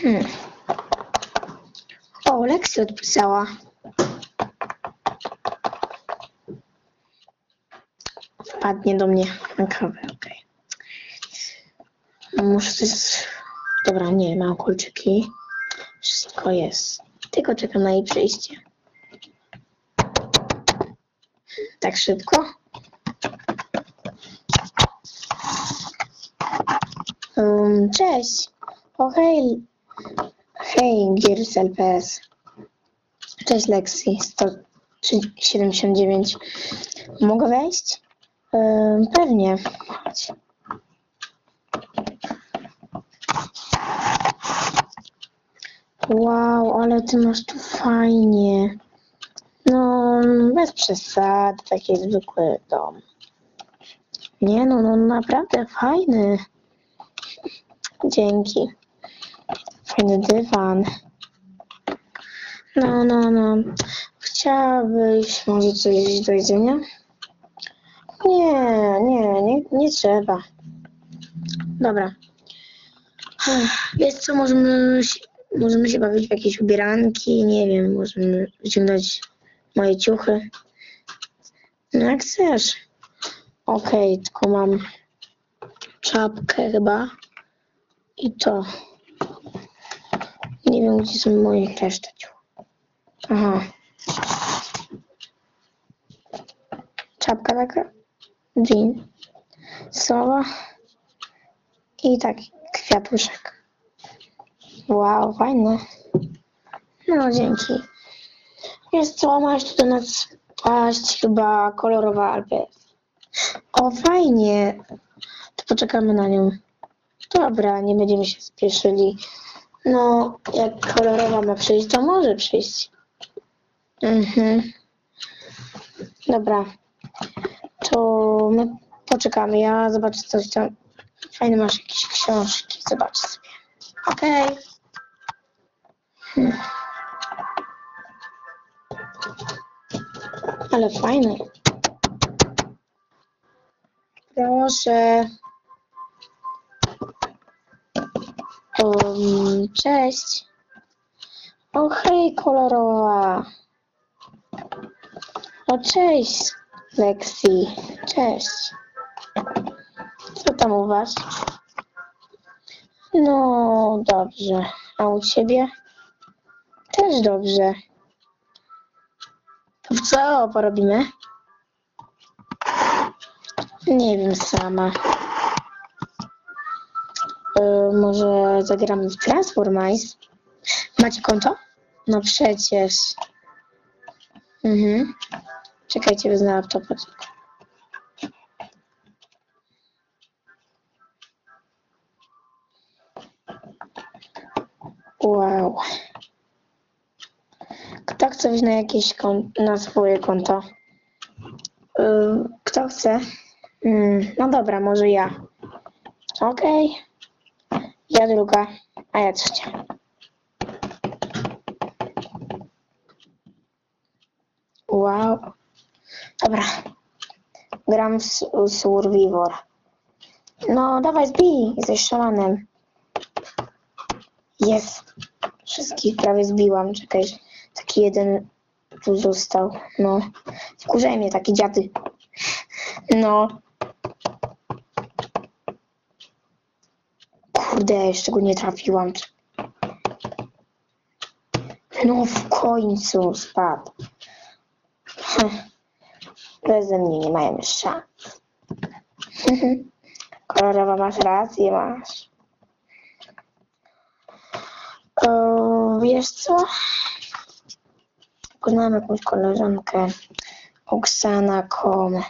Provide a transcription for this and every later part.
Hmm. O, Lexi odpisała. Wpadnie do mnie na kawę, okej. Muszę coś... Dobra, nie, mam kolczyki. Wszystko jest. Tylko czekam na jej przyjście. Tak szybko? Um, cześć. O hej. Hej, Gears LPS. Cześć Lexi. 179. Mogę wejść? Um, pewnie. Chodź. Wow, ale ty masz tu fajnie. No, bez przesad, taki zwykły dom. Nie no, no naprawdę fajny. Dzięki. Fajny dywan. No, no, no. Chciałabyś może coś do jedzenia? Nie, nie, nie, nie trzeba. Dobra. Wiesz co, możemy się, możemy się bawić w jakieś ubieranki, nie wiem, możemy wyciągnąć moje ciuchy. No jak chcesz. Okej, tylko mam czapkę chyba. I to. Nie wiem, gdzie są moje ciuch. Aha. Czapka taka. Jean. Sowa. I taki kwiatuszek. Wow, fajne. No, dzięki. Wiesz co, masz tu do nas paść chyba kolorowa albo... O, fajnie. To poczekamy na nią. Dobra, nie będziemy się spieszyli. No, jak kolorowa ma przyjść, to może przyjść. Mhm. Dobra. To my poczekamy. Ja zobaczę coś tam. Fajne masz jakieś książki. Zobacz sobie. Okej. Hmm. Ale fajne. Proszę. Um, cześć. O hej, kolorowa. O cześć, Lexi. Cześć. Co tam u was? No, dobrze. A u ciebie? Też dobrze. To co porobimy? Nie wiem sama. Y, może zagramy w Transformice? Macie konto? No przecież. Mhm. Czekajcie, wezmę laptopa. Wow. Kto chce wejść na jakieś konto, na swoje konto? Y, Kto chce? Mm, no dobra, może ja. Okej. Ja druga, a ja trzecia. Wow. Dobra. Gram S- Survivor. No, dawaj zbij, jesteś szamanem. Jest. Wszystkich prawie zbiłam. Czekaj, taki jeden tu został. No. Wkurzaj mnie takie dziady. No. Kurde, jeszcze go nie trafiłam. No w końcu spadł. Beze mnie nie mają szans. Kolorowa masz rację, masz. O, wiesz co? Poznałam jakąś koleżankę. Oksana Kom.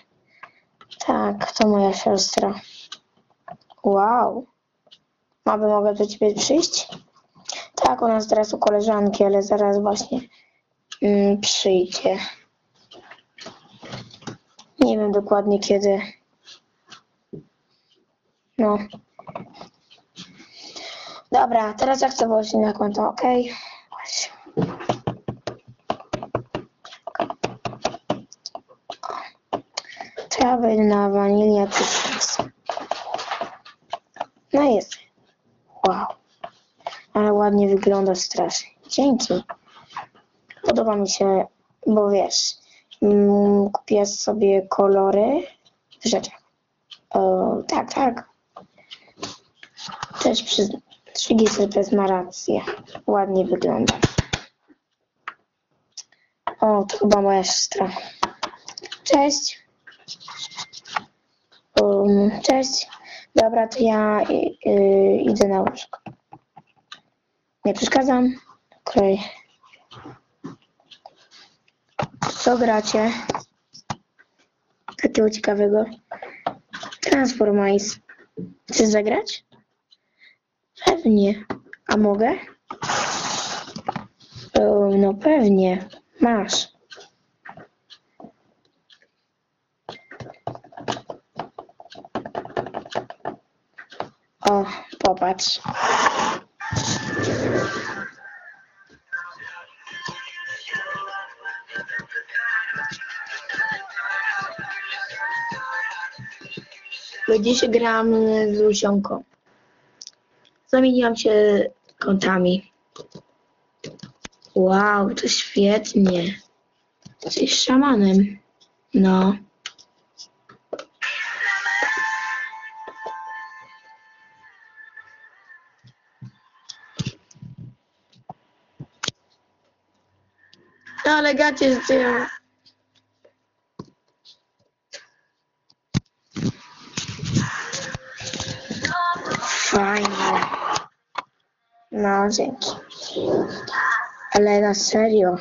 Tak, to moja siostra. Wow. Aby mogę do ciebie przyjść? Tak, ona jest teraz u koleżanki, ale zaraz właśnie mm, przyjdzie. Nie wiem dokładnie kiedy. No. Dobra, teraz ja chcę włożyć na konto, ok? Ja wejdę na Vanilla Pixels. No jest. Ładnie wygląda strasznie. Dzięki. Podoba mi się, bo wiesz, mm, kupię sobie kolory w rzeczach. O, tak, tak. Też przy Trzygiselpes ma rację. Ładnie wygląda. O, to chyba moja siostra. Cześć. Um, cześć. Dobra, to ja y, y, idę na łóżko. Nie przeszkadzam. Okej. Co gracie? Takiego ciekawego. Transformice. Chcesz zagrać? Pewnie. A mogę? O, no pewnie. Masz. O, popatrz. Dzisiaj gram z Lusionką. Zamieniłam się kątami. Wow, to świetnie. Jesteś szamanem. No. No, ale gacie zdjęłam. Fajnie. No, dzięki. Ale na serio.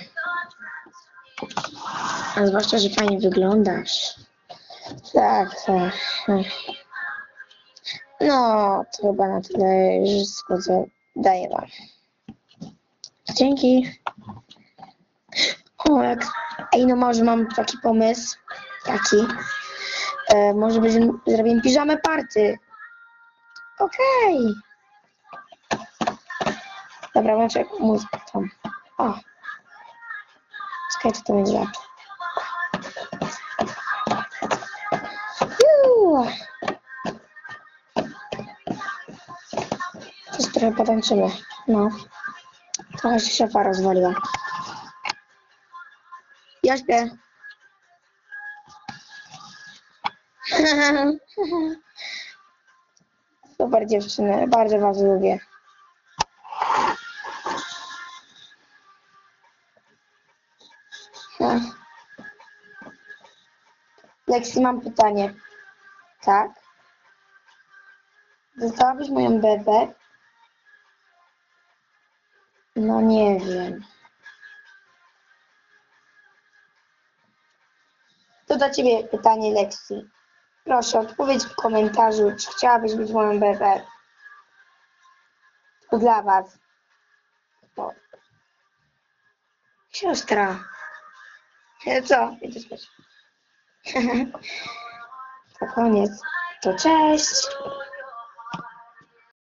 A zwłaszcza, że fajnie wyglądasz. Tak, tak. No, to chyba na tyle już schodzę. Daję wam. Dzięki. O, jak... Ej, no może mam taki pomysł. Taki. E, może będziemy, zrobimy piżamę party. Okej. Dobra, włączę muzykę tam. O. Czekaj, czy to będzie lepsze. Coś trochę potańczymy. No. Trochę się szafa rozwaliła. Ja śpię. Super dziewczyny, bardzo was lubię. No. Lexi, mam pytanie. Tak? Dostałabyś moją bebę? No nie wiem. To do ciebie pytanie, Lexi. Proszę, odpowiedz w komentarzu, czy chciałabyś być moją bebę. To dla was. O. Siostra. E, Co? Idę spać. to koniec. To cześć.